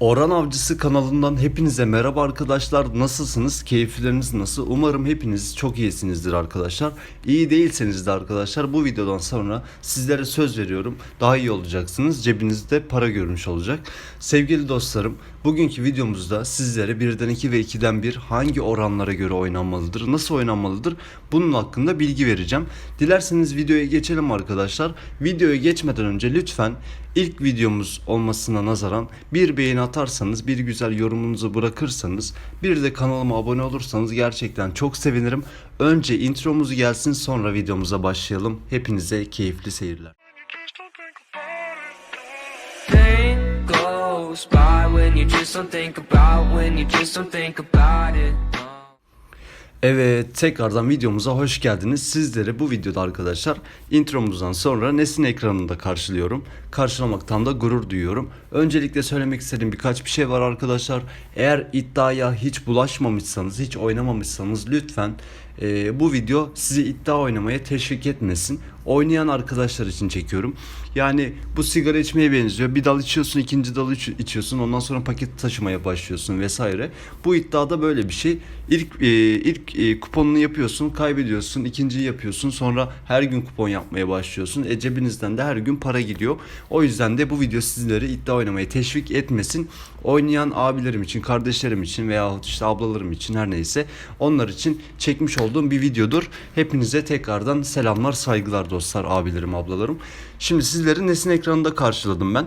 Orhan Avcısı kanalından hepinize merhaba arkadaşlar. Nasılsınız? Keyifleriniz nasıl? Umarım hepiniz çok iyisinizdir arkadaşlar. İyi değilseniz de arkadaşlar bu videodan sonra sizlere söz veriyorum. Daha iyi olacaksınız. Cebinizde para görmüş olacak. Sevgili dostlarım, bugünkü videomuzda sizlere birden 2 ve 2'den 1 hangi oranlara göre oynanmalıdır, nasıl oynanmalıdır bunun hakkında bilgi vereceğim. Dilerseniz videoya geçelim arkadaşlar. Videoya geçmeden önce lütfen ilk videomuz olmasına nazaran bir beğeni atarsanız, bir güzel yorumunuzu bırakırsanız, bir de kanalıma abone olursanız gerçekten çok sevinirim. Önce intromuzu gelsin sonra videomuza başlayalım. Hepinize keyifli seyirler. By when you just don't think about when you just don't think about it. Evet tekrardan videomuza hoş geldiniz. Sizleri bu videoda arkadaşlar intromuzdan sonra Nesin ekranında karşılıyorum. Karşılamaktan da gurur duyuyorum. Öncelikle söylemek istediğim birkaç bir şey var arkadaşlar. Eğer iddiaya hiç bulaşmamışsanız, hiç oynamamışsanız lütfen e, bu video sizi iddia oynamaya teşvik etmesin. Oynayan arkadaşlar için çekiyorum. Yani bu sigara içmeye benziyor. Bir dal içiyorsun, ikinci dalı iç- içiyorsun. Ondan sonra paket taşımaya başlıyorsun vesaire. Bu iddiada böyle bir şey. İlk e, ilk e, kuponunu yapıyorsun, kaybediyorsun. ikinciyi yapıyorsun. Sonra her gün kupon yapmaya başlıyorsun. E cebinizden de her gün para gidiyor. O yüzden de bu video sizleri iddia oynamaya teşvik etmesin. Oynayan abilerim için, kardeşlerim için veya işte ablalarım için her neyse onlar için çekmiş olduğum bir videodur. Hepinize tekrardan selamlar, saygılar dostlar, abilerim, ablalarım. Şimdi sizleri Nesin ekranında karşıladım ben.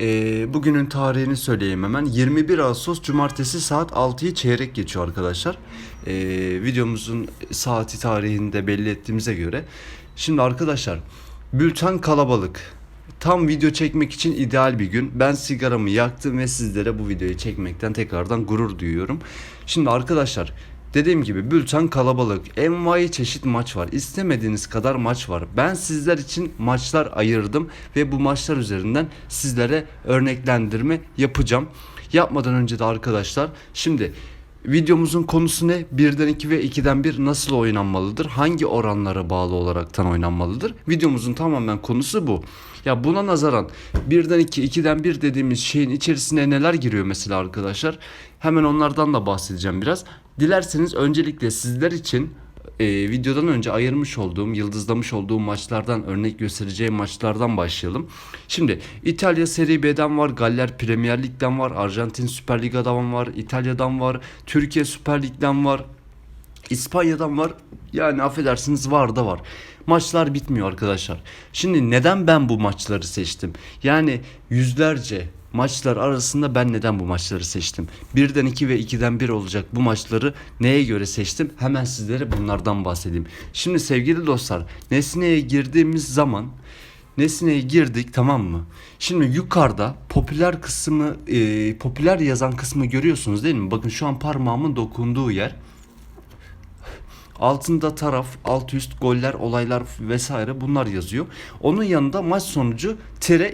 Ee, bugünün tarihini söyleyeyim hemen. 21 Ağustos Cumartesi saat 6'yı çeyrek geçiyor arkadaşlar. Ee, videomuzun saati tarihini de belli ettiğimize göre. Şimdi arkadaşlar bülten kalabalık. Tam video çekmek için ideal bir gün. Ben sigaramı yaktım ve sizlere bu videoyu çekmekten tekrardan gurur duyuyorum. Şimdi arkadaşlar dediğim gibi bülten kalabalık. Envai çeşit maç var. İstemediğiniz kadar maç var. Ben sizler için maçlar ayırdım ve bu maçlar üzerinden sizlere örneklendirme yapacağım. Yapmadan önce de arkadaşlar şimdi Videomuzun konusu ne? 1'den 2 ve 2'den 1 nasıl oynanmalıdır? Hangi oranlara bağlı olaraktan oynanmalıdır? Videomuzun tamamen konusu bu. Ya buna nazaran 1'den 2, 2'den 1 dediğimiz şeyin içerisine neler giriyor mesela arkadaşlar? Hemen onlardan da bahsedeceğim biraz. Dilerseniz öncelikle sizler için e, videodan önce ayırmış olduğum, yıldızlamış olduğum maçlardan örnek göstereceğim maçlardan başlayalım. Şimdi İtalya Serie B'den var, Galler Premier Lig'den var, Arjantin Süper Liga'dan var, İtalya'dan var, Türkiye Süper Lig'den var. İspanya'dan var. Yani affedersiniz var da var. Maçlar bitmiyor arkadaşlar. Şimdi neden ben bu maçları seçtim? Yani yüzlerce maçlar arasında ben neden bu maçları seçtim? Birden 2 ve 2'den 1 olacak bu maçları neye göre seçtim? Hemen sizlere bunlardan bahsedeyim. Şimdi sevgili dostlar Nesne'ye girdiğimiz zaman Nesne'ye girdik tamam mı? Şimdi yukarıda popüler kısmı, e, popüler yazan kısmı görüyorsunuz değil mi? Bakın şu an parmağımın dokunduğu yer. Altında taraf, alt üst, goller, olaylar vesaire bunlar yazıyor. Onun yanında maç sonucu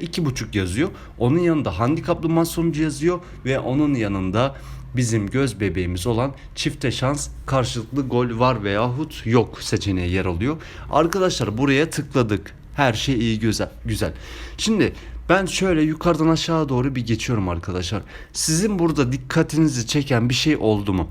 iki buçuk yazıyor. Onun yanında handikaplı maç sonucu yazıyor ve onun yanında bizim göz bebeğimiz olan çifte şans karşılıklı gol var veyahut yok seçeneği yer alıyor. Arkadaşlar buraya tıkladık. Her şey iyi güzel. güzel. Şimdi ben şöyle yukarıdan aşağı doğru bir geçiyorum arkadaşlar. Sizin burada dikkatinizi çeken bir şey oldu mu?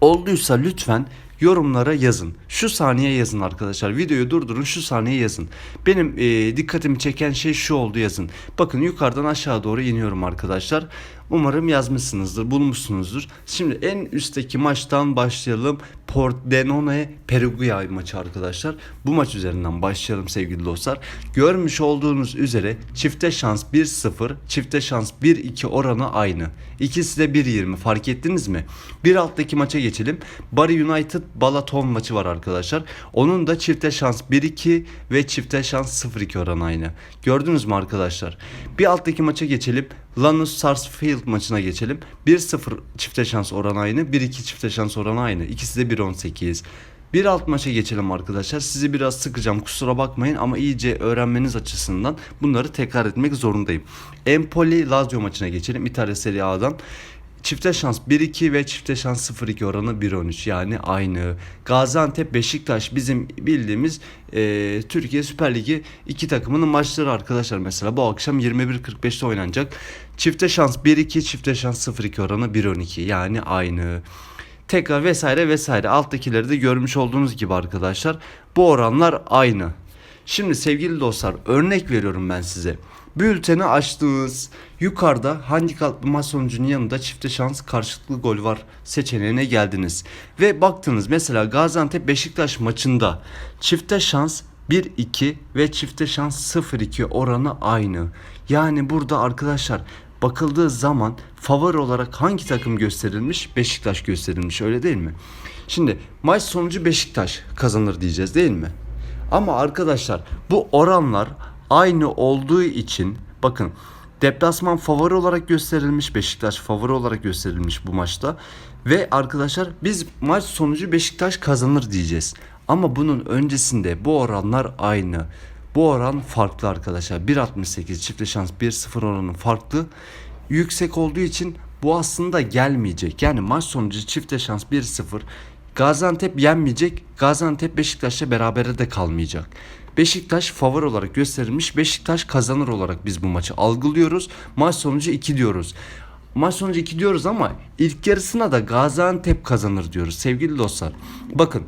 Olduysa lütfen yorumlara yazın. Şu saniye yazın arkadaşlar. Videoyu durdurun şu saniye yazın. Benim e, dikkatimi çeken şey şu oldu yazın. Bakın yukarıdan aşağı doğru iniyorum arkadaşlar. Umarım yazmışsınızdır, bulmuşsunuzdur. Şimdi en üstteki maçtan başlayalım. Pordenone Perugia maçı arkadaşlar. Bu maç üzerinden başlayalım sevgili dostlar. Görmüş olduğunuz üzere çifte şans 1-0, çifte şans 1-2 oranı aynı. İkisi de 1-20 fark ettiniz mi? Bir alttaki maça geçelim. Bari United Balaton maçı var arkadaşlar. Onun da çifte şans 1-2 ve çifte şans 0-2 oranı aynı. Gördünüz mü arkadaşlar? Bir alttaki maça geçelim. Lanús Sarsfield maçına geçelim. 1-0 çifte şans oranı aynı. 1-2 çifte şans oranı aynı. İkisi de 1-18. Bir alt maça geçelim arkadaşlar. Sizi biraz sıkacağım kusura bakmayın ama iyice öğrenmeniz açısından bunları tekrar etmek zorundayım. Empoli Lazio maçına geçelim. İtalya Serie A'dan. Çifte şans 1-2 ve çifte şans 0-2 oranı 1-13 yani aynı. Gaziantep Beşiktaş bizim bildiğimiz e, Türkiye Süper Ligi iki takımının maçları arkadaşlar mesela bu akşam 21.45'te oynanacak. Çifte şans 1-2, çifte şans 0-2 oranı 1-12 yani aynı. Tekrar vesaire vesaire alttakileri de görmüş olduğunuz gibi arkadaşlar bu oranlar aynı. Şimdi sevgili dostlar örnek veriyorum ben size. Bülteni açtınız. Yukarıda handikaplı maç sonucunun yanında çifte şans karşılıklı gol var seçeneğine geldiniz. Ve baktınız mesela Gaziantep Beşiktaş maçında çifte şans 1-2 ve çifte şans 0-2 oranı aynı. Yani burada arkadaşlar bakıldığı zaman favori olarak hangi takım gösterilmiş? Beşiktaş gösterilmiş öyle değil mi? Şimdi maç sonucu Beşiktaş kazanır diyeceğiz değil mi? Ama arkadaşlar bu oranlar aynı olduğu için bakın deplasman favori olarak gösterilmiş Beşiktaş favori olarak gösterilmiş bu maçta ve arkadaşlar biz maç sonucu Beşiktaş kazanır diyeceğiz. Ama bunun öncesinde bu oranlar aynı. Bu oran farklı arkadaşlar. 1.68 çifte şans 1.0 oranı farklı. Yüksek olduğu için bu aslında gelmeyecek. Yani maç sonucu çifte şans 1-0. Gaziantep yenmeyecek. Gaziantep Beşiktaş'la berabere de kalmayacak. Beşiktaş favori olarak gösterilmiş. Beşiktaş kazanır olarak biz bu maçı algılıyoruz. Maç sonucu 2 diyoruz. Maç sonucu 2 diyoruz ama ilk yarısına da Gaziantep kazanır diyoruz sevgili dostlar. Bakın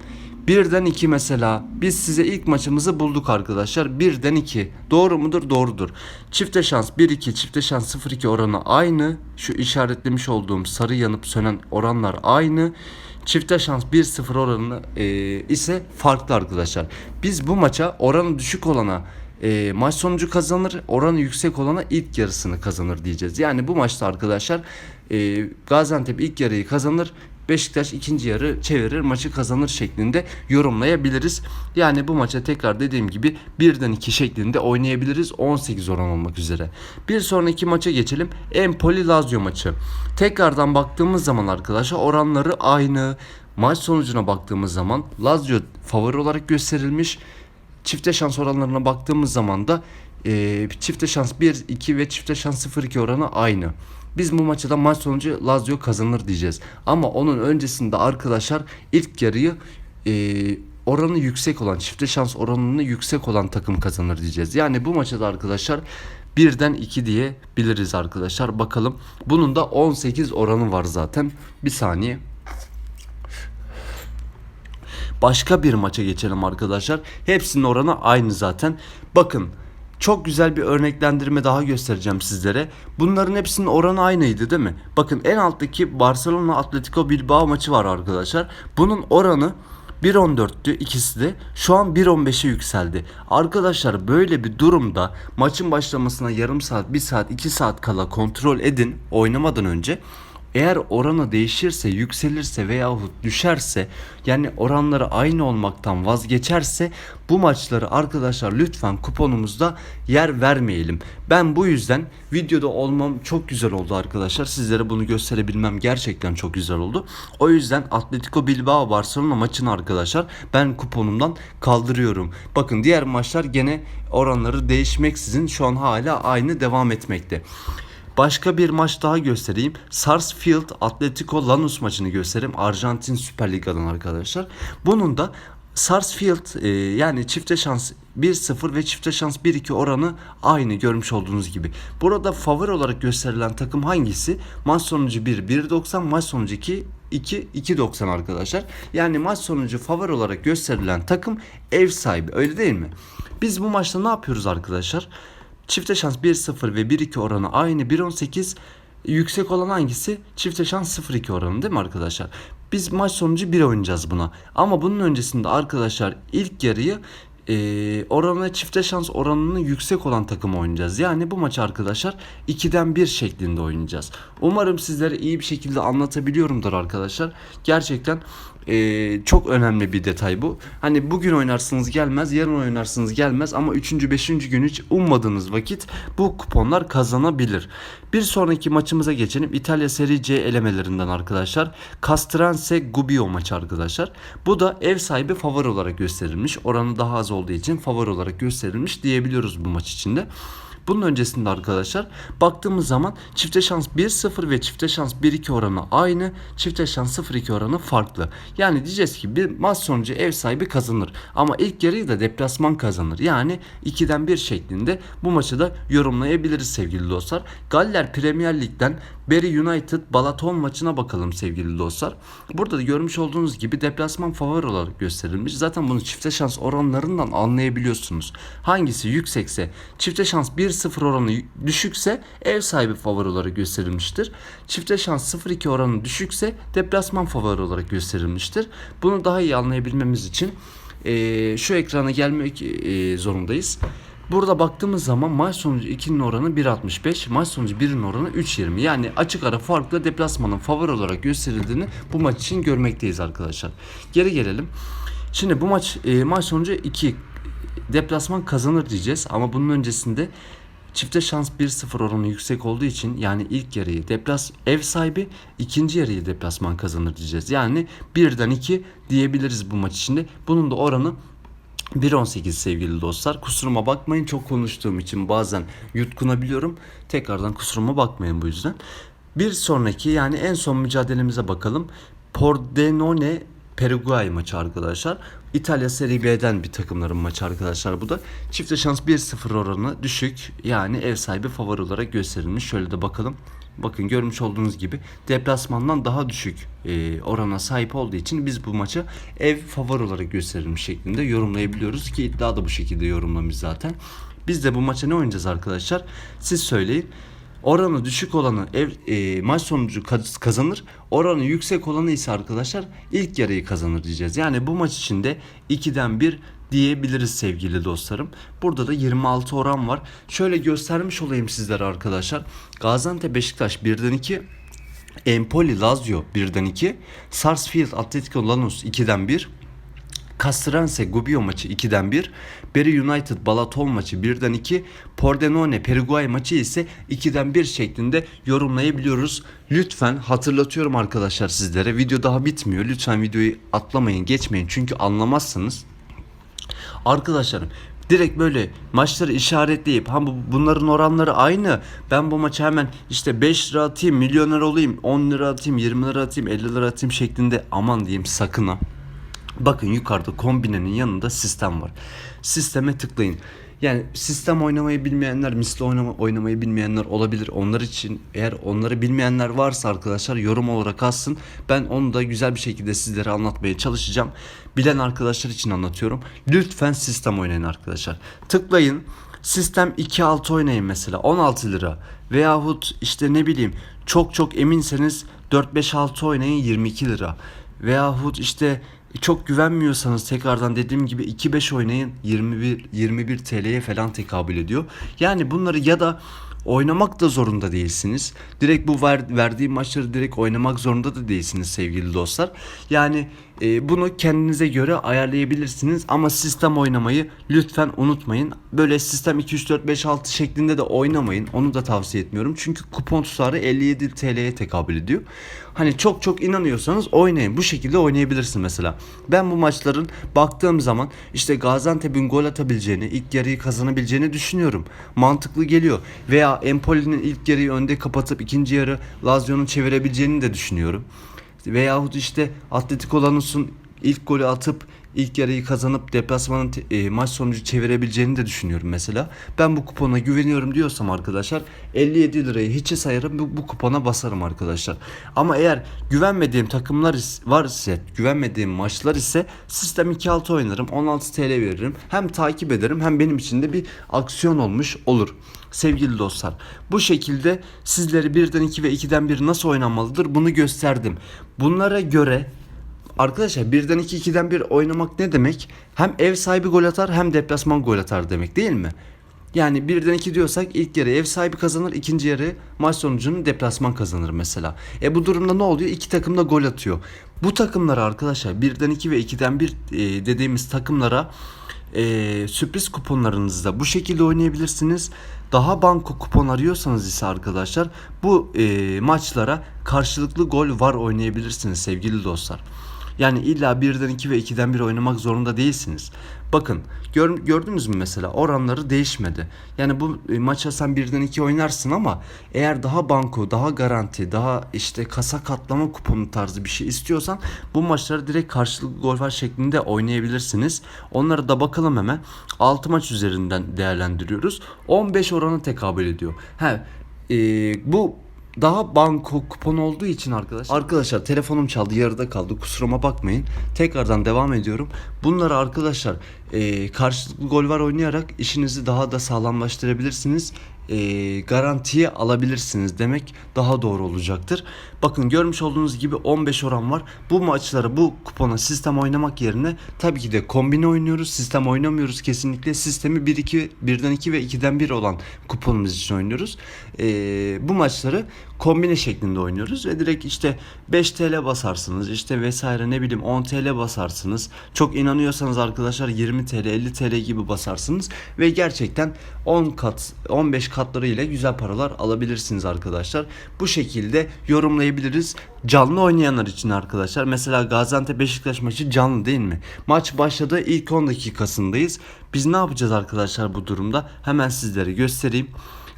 Birden 2 mesela. Biz size ilk maçımızı bulduk arkadaşlar. Birden 2. Doğru mudur? Doğrudur. Çifte şans 1-2, çifte şans 0-2 oranı aynı. Şu işaretlemiş olduğum sarı yanıp sönen oranlar aynı. Çifte şans 1-0 oranı e, ise farklı arkadaşlar. Biz bu maça oranı düşük olana e, maç sonucu kazanır, oranı yüksek olana ilk yarısını kazanır diyeceğiz. Yani bu maçta arkadaşlar e, Gaziantep ilk yarıyı kazanır, Beşiktaş ikinci yarı çevirir maçı kazanır şeklinde yorumlayabiliriz. Yani bu maça tekrar dediğim gibi birden 2 şeklinde oynayabiliriz 18 oran olmak üzere. Bir sonraki maça geçelim. Empoli Lazio maçı. Tekrardan baktığımız zaman arkadaşlar oranları aynı. Maç sonucuna baktığımız zaman Lazio favori olarak gösterilmiş. Çifte şans oranlarına baktığımız zaman da e, çifte şans 1, 2 ve çifte şans 0-2 oranı aynı. Biz bu maçta maç sonucu Lazio kazanır diyeceğiz. Ama onun öncesinde arkadaşlar ilk yarıyı e, oranı yüksek olan çifte şans oranını yüksek olan takım kazanır diyeceğiz. Yani bu maçta da arkadaşlar birden 2 diye biliriz arkadaşlar. Bakalım. Bunun da 18 oranı var zaten. Bir saniye. Başka bir maça geçelim arkadaşlar. Hepsinin oranı aynı zaten. Bakın çok güzel bir örneklendirme daha göstereceğim sizlere. Bunların hepsinin oranı aynıydı değil mi? Bakın en alttaki Barcelona Atletico Bilbao maçı var arkadaşlar. Bunun oranı 1.14'tü ikisi de. Şu an 1.15'e yükseldi. Arkadaşlar böyle bir durumda maçın başlamasına yarım saat, 1 saat, 2 saat kala kontrol edin oynamadan önce. Eğer oranı değişirse, yükselirse veyahut düşerse yani oranları aynı olmaktan vazgeçerse bu maçları arkadaşlar lütfen kuponumuzda yer vermeyelim. Ben bu yüzden videoda olmam çok güzel oldu arkadaşlar. Sizlere bunu gösterebilmem gerçekten çok güzel oldu. O yüzden Atletico Bilbao Barcelona maçını arkadaşlar ben kuponumdan kaldırıyorum. Bakın diğer maçlar gene oranları değişmeksizin şu an hala aynı devam etmekte. Başka bir maç daha göstereyim. Sarsfield Atletico Lanús maçını göstereyim. Arjantin Süper Liga'dan arkadaşlar. Bunun da Sarsfield e, yani çifte şans 1-0 ve çifte şans 1-2 oranı aynı görmüş olduğunuz gibi. Burada favori olarak gösterilen takım hangisi? Maç sonucu 1 1.90 maç sonucu 2 2 2.90 arkadaşlar. Yani maç sonucu favori olarak gösterilen takım ev sahibi öyle değil mi? Biz bu maçta ne yapıyoruz arkadaşlar? Çifte şans 1-0 ve 1-2 oranı aynı 1-18. Yüksek olan hangisi? Çifte şans 0-2 oranı değil mi arkadaşlar? Biz maç sonucu 1 oynayacağız buna. Ama bunun öncesinde arkadaşlar ilk yarıyı e, oranına çifte şans oranını yüksek olan takım oynayacağız. Yani bu maç arkadaşlar 2'den 1 şeklinde oynayacağız. Umarım sizlere iyi bir şekilde anlatabiliyorumdur arkadaşlar. Gerçekten e, çok önemli bir detay bu. Hani bugün oynarsınız gelmez, yarın oynarsınız gelmez ama 3. 5. gün hiç ummadığınız vakit bu kuponlar kazanabilir. Bir sonraki maçımıza geçelim. İtalya Serie C elemelerinden arkadaşlar. Castrense Gubbio maçı arkadaşlar. Bu da ev sahibi favori olarak gösterilmiş. Oranı daha az olduğu için favori olarak gösterilmiş diyebiliyoruz bu maç içinde. Bunun öncesinde arkadaşlar baktığımız zaman çifte şans 1-0 ve çifte şans 1-2 oranı aynı. Çifte şans 0-2 oranı farklı. Yani diyeceğiz ki bir maç sonucu ev sahibi kazanır. Ama ilk yarıyı da deplasman kazanır. Yani 2'den 1 şeklinde bu maçı da yorumlayabiliriz sevgili dostlar. Galler Premier Lig'den Bury United Balaton maçına bakalım sevgili dostlar. Burada da görmüş olduğunuz gibi deplasman favori olarak gösterilmiş. Zaten bunu çifte şans oranlarından anlayabiliyorsunuz. Hangisi yüksekse çifte şans 1-0 oranı düşükse ev sahibi favori olarak gösterilmiştir. Çifte şans 0-2 oranı düşükse deplasman favori olarak gösterilmiştir. Bunu daha iyi anlayabilmemiz için eee, şu ekrana gelmek eee, zorundayız. Burada baktığımız zaman maç sonucu 2'nin oranı 1.65, maç sonucu 1'in oranı 3.20. Yani açık ara farklı deplasmanın favori olarak gösterildiğini bu maç için görmekteyiz arkadaşlar. Geri gelelim. Şimdi bu maç e, maç sonucu 2 deplasman kazanır diyeceğiz ama bunun öncesinde çifte şans 1-0 oranı yüksek olduğu için yani ilk yarıyı deplas ev sahibi ikinci yarıyı deplasman kazanır diyeceğiz. Yani 1'den 2 diyebiliriz bu maç içinde. Bunun da oranı 1.18 sevgili dostlar. Kusuruma bakmayın çok konuştuğum için bazen yutkunabiliyorum. Tekrardan kusuruma bakmayın bu yüzden. Bir sonraki yani en son mücadelemize bakalım. Pordenone Peruguay maçı arkadaşlar. İtalya Serie B'den bir takımların maçı arkadaşlar bu da. Çifte şans 1-0 oranı düşük. Yani ev sahibi favori olarak gösterilmiş. Şöyle de bakalım. Bakın görmüş olduğunuz gibi deplasmandan daha düşük e, orana sahip olduğu için biz bu maçı ev favori olarak gösterilmiş şeklinde yorumlayabiliyoruz ki iddia da bu şekilde yorumlamış zaten. Biz de bu maça ne oynayacağız arkadaşlar? Siz söyleyin. Oranı düşük olanı ev e, maç sonucu kaz- kazanır. Oranı yüksek olanı ise arkadaşlar ilk yarıyı kazanır diyeceğiz. Yani bu maç içinde 2'den 1 diyebiliriz sevgili dostlarım. Burada da 26 oran var. Şöyle göstermiş olayım sizlere arkadaşlar. Gaziantep Beşiktaş 1'den 2 Empoli Lazio 1'den 2 Sarsfield Atletico Lanús 2'den 1 Castrense Gubbio maçı 2'den 1, Bury United Balaton maçı 1'den 2, Pordenone Peruguay maçı ise 2'den 1 şeklinde yorumlayabiliyoruz. Lütfen hatırlatıyorum arkadaşlar sizlere. Video daha bitmiyor. Lütfen videoyu atlamayın, geçmeyin çünkü anlamazsınız. Arkadaşlarım direkt böyle maçları işaretleyip ha bu, bunların oranları aynı. Ben bu maça hemen işte 5 lira atayım, milyoner olayım, 10 lira atayım, 20 lira atayım, 50 lira atayım şeklinde aman diyeyim sakın ha. Bakın yukarıda kombinenin yanında sistem var. Sisteme tıklayın. Yani sistem oynamayı bilmeyenler, misli oynama, oynamayı bilmeyenler olabilir. Onlar için eğer onları bilmeyenler varsa arkadaşlar yorum olarak alsın. Ben onu da güzel bir şekilde sizlere anlatmaya çalışacağım. Bilen arkadaşlar için anlatıyorum. Lütfen sistem oynayın arkadaşlar. Tıklayın. Sistem 2-6 oynayın mesela 16 lira. Veyahut işte ne bileyim çok çok eminseniz 4-5-6 oynayın 22 lira. Veyahut işte çok güvenmiyorsanız tekrardan dediğim gibi 2-5 oynayın 21 21 TL'ye falan tekabül ediyor. Yani bunları ya da oynamak da zorunda değilsiniz. Direkt bu ver, verdiğim maçları direkt oynamak zorunda da değilsiniz sevgili dostlar. Yani e, bunu kendinize göre ayarlayabilirsiniz ama sistem oynamayı lütfen unutmayın. Böyle sistem 2 3 4 5 6 şeklinde de oynamayın. Onu da tavsiye etmiyorum. Çünkü kupon tutarı 57 TL'ye tekabül ediyor. Hani çok çok inanıyorsanız oynayın. Bu şekilde oynayabilirsin mesela. Ben bu maçların baktığım zaman işte Gaziantep'in gol atabileceğini, ilk yarıyı kazanabileceğini düşünüyorum. Mantıklı geliyor. Veya Empoli'nin ilk yarıyı önde kapatıp ikinci yarı Lazio'nun çevirebileceğini de düşünüyorum. Veyahut işte Atletico Lanús'un ilk golü atıp ilk yarıyı kazanıp deplasmanın e, maç sonucu çevirebileceğini de düşünüyorum mesela. Ben bu kupona güveniyorum diyorsam arkadaşlar 57 lirayı hiçe sayarım bu, bu kupona basarım arkadaşlar. Ama eğer güvenmediğim takımlar var ise güvenmediğim maçlar ise sistem 2-6 oynarım 16 TL veririm. Hem takip ederim hem benim için de bir aksiyon olmuş olur. Sevgili dostlar bu şekilde sizlere 1'den 2 ve 2'den 1 nasıl oynanmalıdır bunu gösterdim. Bunlara göre Arkadaşlar 1'den 2 2'den 1 oynamak ne demek? Hem ev sahibi gol atar hem deplasman gol atar demek değil mi? Yani 1'den 2 diyorsak ilk yarı ev sahibi kazanır, ikinci yarı maç sonucunu deplasman kazanır mesela. E bu durumda ne oluyor? İki takım da gol atıyor. Bu takımlara arkadaşlar 1'den 2 ve 2'den 1 e, dediğimiz takımlara e, sürpriz kuponlarınızda bu şekilde oynayabilirsiniz. Daha banko kupon arıyorsanız ise arkadaşlar bu e, maçlara karşılıklı gol var oynayabilirsiniz sevgili dostlar. Yani illa birden 2 ve 2'den 1 oynamak zorunda değilsiniz. Bakın gör, gördünüz mü mesela oranları değişmedi. Yani bu e, maça sen birden 2 oynarsın ama eğer daha banko, daha garanti, daha işte kasa katlama kuponu tarzı bir şey istiyorsan bu maçları direkt karşılıklı gol var şeklinde oynayabilirsiniz. Onlara da bakalım hemen. 6 maç üzerinden değerlendiriyoruz. 15 oranı tekabül ediyor. He, e, bu daha banko kupon olduğu için arkadaşlar. Arkadaşlar telefonum çaldı yarıda kaldı kusuruma bakmayın. Tekrardan devam ediyorum. Bunları arkadaşlar e, karşılıklı gol var oynayarak işinizi daha da sağlamlaştırabilirsiniz. E, garantiye alabilirsiniz demek daha doğru olacaktır. Bakın görmüş olduğunuz gibi 15 oran var. Bu maçları bu kupona sistem oynamak yerine tabii ki de kombine oynuyoruz. Sistem oynamıyoruz kesinlikle. Sistemi 1-2, 1'den 2 ve 2'den 1 olan kuponumuz için oynuyoruz. E, bu maçları kombine şeklinde oynuyoruz ve direkt işte 5 TL basarsınız işte vesaire ne bileyim 10 TL basarsınız. Çok inanıyorsanız arkadaşlar 20 TL 50 TL gibi basarsınız ve gerçekten 10 kat 15 katları ile güzel paralar alabilirsiniz arkadaşlar. Bu şekilde yorumlayabiliriz. Canlı oynayanlar için arkadaşlar mesela Gaziantep Beşiktaş maçı canlı değil mi? Maç başladı ilk 10 dakikasındayız. Biz ne yapacağız arkadaşlar bu durumda? Hemen sizlere göstereyim.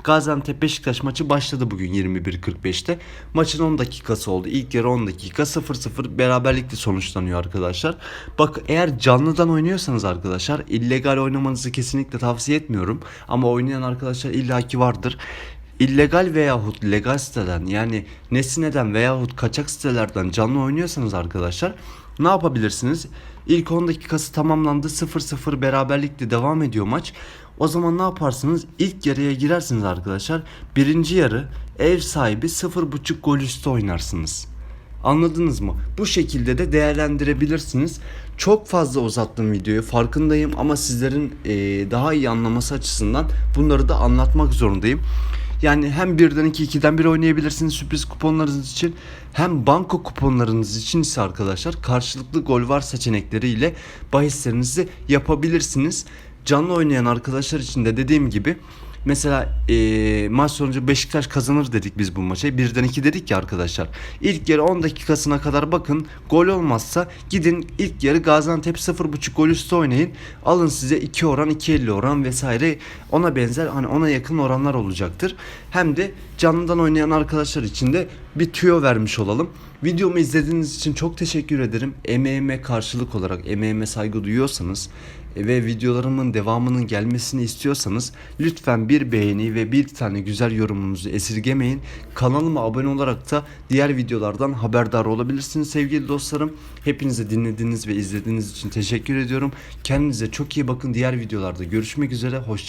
Gaziantep Beşiktaş maçı başladı bugün 21.45'te. Maçın 10 dakikası oldu. İlk yarı 10 dakika 0-0 beraberlikle sonuçlanıyor arkadaşlar. Bak eğer canlıdan oynuyorsanız arkadaşlar illegal oynamanızı kesinlikle tavsiye etmiyorum. Ama oynayan arkadaşlar illaki vardır. İllegal veyahut legal siteden yani Nesine'den veyahut kaçak sitelerden canlı oynuyorsanız arkadaşlar ne yapabilirsiniz? İlk 10 dakikası tamamlandı 0-0 beraberlikle devam ediyor maç. O zaman ne yaparsınız? İlk yarıya girersiniz arkadaşlar. Birinci yarı ev sahibi 0.5 gol üstü oynarsınız. Anladınız mı? Bu şekilde de değerlendirebilirsiniz. Çok fazla uzattım videoyu farkındayım ama sizlerin daha iyi anlaması açısından bunları da anlatmak zorundayım. Yani hem birden iki ikiden bir oynayabilirsiniz sürpriz kuponlarınız için hem banko kuponlarınız için ise arkadaşlar karşılıklı gol var seçenekleriyle bahislerinizi yapabilirsiniz. Canlı oynayan arkadaşlar için de dediğim gibi Mesela eee, maç sonucu Beşiktaş kazanır dedik biz bu maça. Birden iki dedik ya arkadaşlar. İlk yarı 10 dakikasına kadar bakın. Gol olmazsa gidin ilk yarı Gaziantep 0.5 gol üstü oynayın. Alın size 2 oran 2.50 oran vesaire ona benzer hani ona yakın oranlar olacaktır. Hem de canlıdan oynayan arkadaşlar için de bir tüyo vermiş olalım. Videomu izlediğiniz için çok teşekkür ederim. Emeğime karşılık olarak emeğime saygı duyuyorsanız ve videolarımın devamının gelmesini istiyorsanız lütfen bir beğeni ve bir tane güzel yorumunuzu esirgemeyin. Kanalıma abone olarak da diğer videolardan haberdar olabilirsiniz sevgili dostlarım. Hepinize dinlediğiniz ve izlediğiniz için teşekkür ediyorum. Kendinize çok iyi bakın. Diğer videolarda görüşmek üzere. Hoşçakalın.